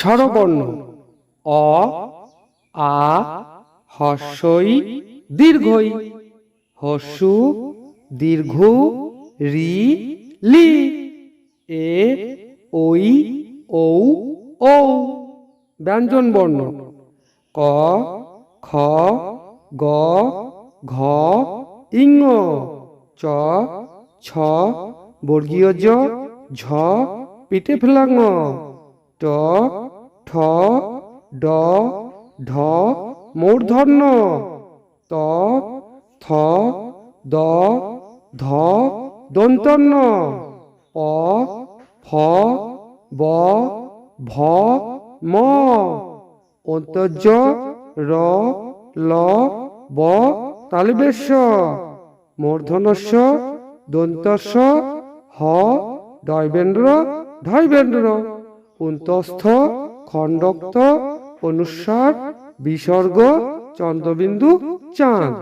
স্বরবর্ণ অ, আ হস্যই দীর্ঘই হস্যু, দীর্ঘ, রি, লি। এ ওই ঔ ঔ। ব্যঞ্জন বর্ণ ক, খ, গ, ঘ, ইঙ। চ, ছ, বর্গীয় জ, ঝ, পিঠে ফেলাঙ। ট ঠ, ড, ঢ, মূর্ধন্য। ত, থ, দ, ধ, দন্তন্য। প, ফ, ব, ভ, ম। অন্তর্য, র, ল, ব তালবেশ মূর্ধনস্য দন্তস্য, হ দয়বেন্দ্র ধৈবেন্দ্র। পুন্তস্থ খণ্ডক্ত অনুস্বর বিসর্গ চন্দ্রবিন্দু চাঁদ।